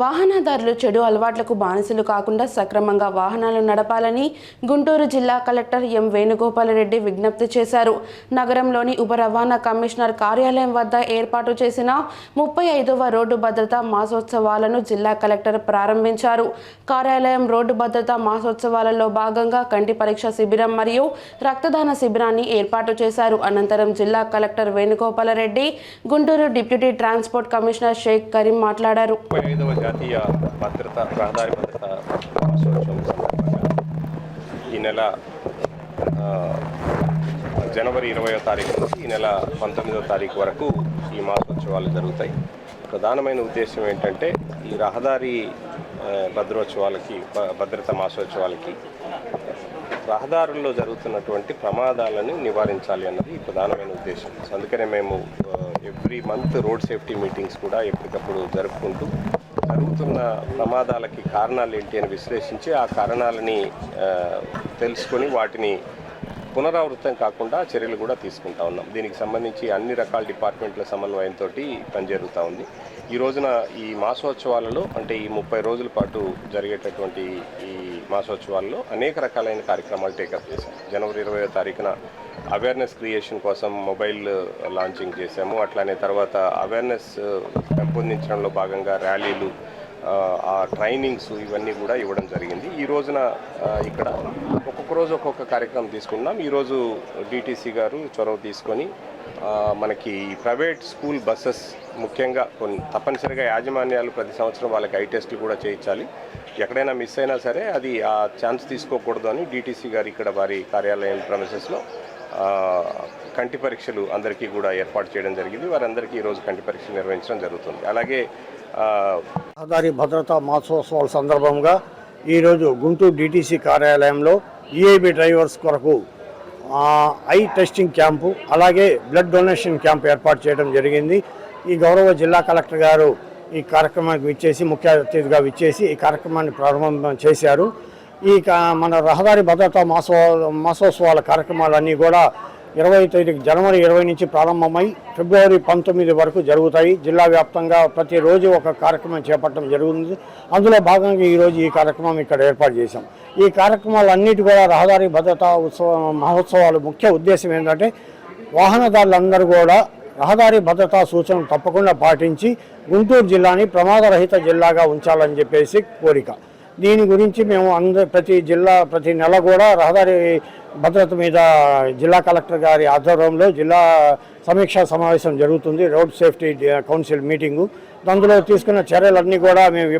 వాహనదారులు చెడు అలవాట్లకు బానిసలు కాకుండా సక్రమంగా వాహనాలు నడపాలని గుంటూరు జిల్లా కలెక్టర్ ఎం వేణుగోపాలరెడ్డి విజ్ఞప్తి చేశారు. నగరంలోని ఉప రవాణా కమిషనర్ కార్యాలయం వద్ద ఏర్పాటు చేసిన ముప్పై ఐదవ రోడ్డు భద్రతా మాసోత్సవాలను జిల్లా కలెక్టర్ ప్రారంభించారు. కార్యాలయం రోడ్డు భద్రతా మాసోత్సవాలలో భాగంగా కంటి పరీక్ష శిబిరం మరియు రక్తదాన శిబిరాన్ని ఏర్పాటు చేశారు. అనంతరం జిల్లా collector Venugopalreddy Guntur deputy transport commissioner Sheikh Karim మాట్లాడారు. జాతీయ భద్రత రహదారి భద్రత మాసోత్సవం సందర్భంగా ఈ నెల జనవరి ఇరవయో తారీఖు నుంచి ఈ నెల పంతొమ్మిదో తారీఖు వరకు ఈ మాసోత్సవాలు జరుగుతాయి. ప్రధానమైన ఉద్దేశం ఏంటంటే ఈ రహదారి భద్రోత్సవాలకి భద్రత మాసోత్సవాలకి రహదారుల్లో జరుగుతున్నటువంటి ప్రమాదాలను నివారించాలి అన్నది ప్రధానమైన ఉద్దేశం. అందుకనే మేము every month road safety meetings కూడా ఎప్పటికప్పుడు జరుపుకుంటూ జరుగుతున్న ప్రమాదాలకి కారణాలు ఏంటి అని విశ్లేషించి ఆ కారణాలని తెలుసుకొని వాటిని పునరావృతం కాకుండా చర్యలు కూడా తీసుకుంటా ఉన్నాం. దీనికి సంబంధించి అన్ని రకాల డిపార్ట్మెంట్ల సమన్వయంతో పని జరుగుతూ ఉంది. ఈ రోజున ఈ మాసోత్సవాలలో అంటే ఈ ముప్పై రోజుల పాటు జరిగేటటువంటి ఈ మాసోత్సవాల్లో అనేక రకాలైన కార్యక్రమాలు టేకప్ చేశాం. జనవరి ఇరవై తారీఖున అవేర్నెస్ క్రియేషన్ కోసం మొబైల్ లాంచింగ్ చేశాము. అట్లానే తర్వాత అవేర్నెస్ uh, పెంపొందించడంలో భాగంగా ర్యాలీలు uh, ఆ, ట్రైనింగ్స్ ఇవన్నీ కూడా ఇవ్వడం జరిగింది. ఈ రోజున uh, ఇక్కడ ఒక్కొక్క రోజు ఒక్కొక్క కార్యక్రమం తీసుకున్నాం ఈరోజు డిటీసీ గారు చొరవ తీసుకొని మనకి ప్రైవేట్ స్కూల్ బస్సెస్ ముఖ్యంగా కొన్ని తప్పనిసరిగా యాజమాన్యాలు ప్రతి సంవత్సరం వాళ్ళకి ఐ టెస్ట్లు కూడా చేయించాలి. ఎక్కడైనా మిస్ అయినా సరే అది ఆ ఛాన్స్ తీసుకోకూడదు అని డీటీసీ గారు ఇక్కడ వారి కార్యాలయం ప్రమిసెస్లో కంటి పరీక్షలు అందరికీ కూడా ఏర్పాటు చేయడం జరిగింది. వారందరికీ ఈరోజు కంటి పరీక్షలు నిర్వహించడం జరుగుతుంది. అలాగే రహదారి భద్రతా మహోత్సవాల సందర్భంగా ఈరోజు గుంటూరు డీటీసీ కార్యాలయంలో ఈఐబి డ్రైవర్స్ కొరకు ఐ టెస్టింగ్ క్యాంపు అలాగే బ్లడ్ డొనేషన్ క్యాంప్ ఏర్పాటు చేయడం జరిగింది. ఈ గౌరవ జిల్లా కలెక్టర్ గారు ఈ కార్యక్రమానికి విచ్చేసి ముఖ్య అతిథిగా విచ్చేసి ఈ కార్యక్రమాన్ని ప్రారంభం చేశారు. ఈ మన రహదారి భద్రతా మాసో మాసోత్సవాల కార్యక్రమాలన్నీ కూడా ఇరవై తేదీ జనవరి ఇరవై నుంచి ప్రారంభమై ఫిబ్రవరి పంతొమ్మిది వరకు జరుగుతాయి. జిల్లా వ్యాప్తంగా ప్రతిరోజు ఒక కార్యక్రమం చేపట్టడం జరుగుతుంది. అందులో భాగంగా ఈరోజు ఈ కార్యక్రమం ఇక్కడ ఏర్పాటు చేశాం. ఈ కార్యక్రమాలన్నిటి కూడా రహదారి భద్రతా ఉత్సవ మహోత్సవాలు ముఖ్య ఉద్దేశం ఏంటంటే వాహనదారులందరూ కూడా రహదారి భద్రతా సూచనలు తప్పకుండా పాటించి గుంటూరు జిల్లాని ప్రమాదరహిత జిల్లాగా ఉంచాలని చెప్పేసి కోరిక. దీని గురించి మేము అందరి ప్రతి జిల్లా ప్రతి నెల కూడా రహదారి భద్రత మీద జిల్లా కలెక్టర్ గారి ఆధ్వర్యంలో జిల్లా సమీక్షా సమావేశం జరుగుతుంది రోడ్ సేఫ్టీ కౌన్సిల్ మీటింగు. అందులో తీసుకున్న చర్యలన్నీ కూడా మేము